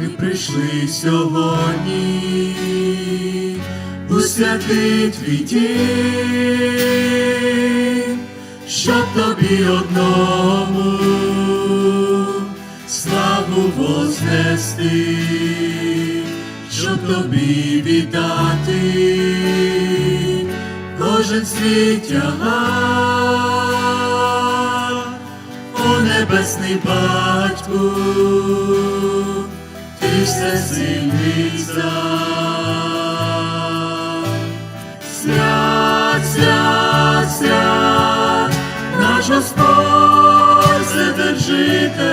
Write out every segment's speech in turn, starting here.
Ми прийшли сьогодні у святий твій дім, щоб тобі одному славу вознести, щоб тобі віддати кожен свій тягар, о небесний батьку, сильний цар. Свят, свят, свят, наш Господь Вседержитель,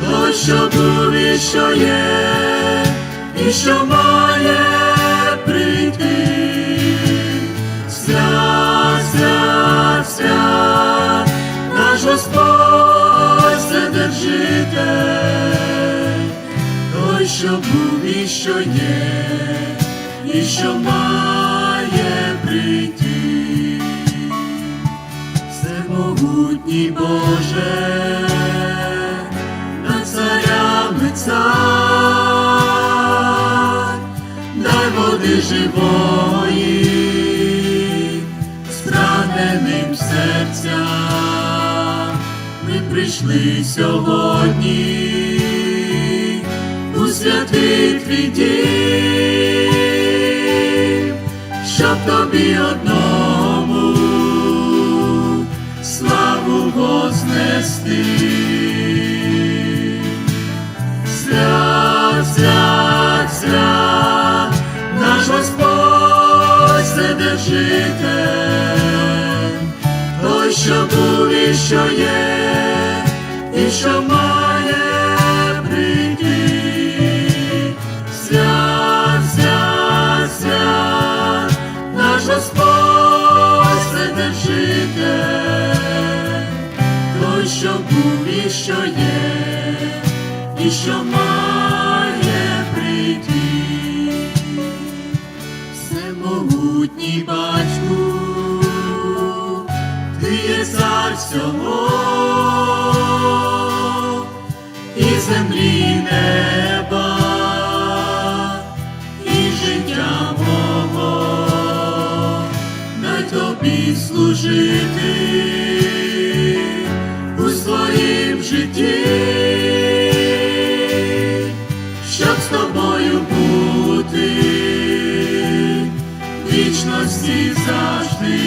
той, що був і що є, і що має що має прийти. Всемогутній Боже, над царями цар, дай води живої, страненим серцям, ми прийшли сьогодні у святий твій дім, тобі одному. Славу вознести. Свят, свят, свят, наш Господь Вседержитель, той, що був і що є, і що має що був і що є, і що має прийти. Всемогутній батьку, ти є цар всього, і землі, неба, і життя мого, дай тобі служити своїм житті, щоб з тобою бути. Вічності завжди.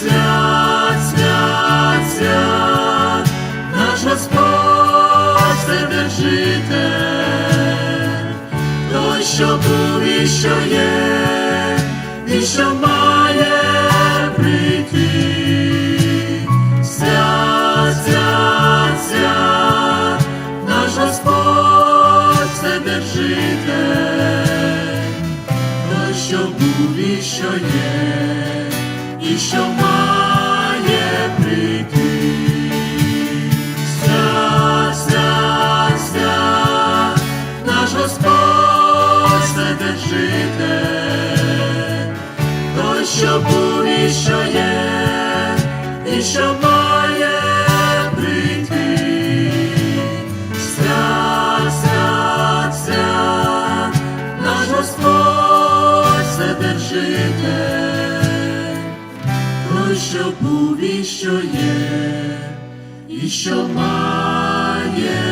Свят, свят, свят, наш Господь Вседержитель, той, що був і що є, і що має що є, і що що був, і що є, і що має.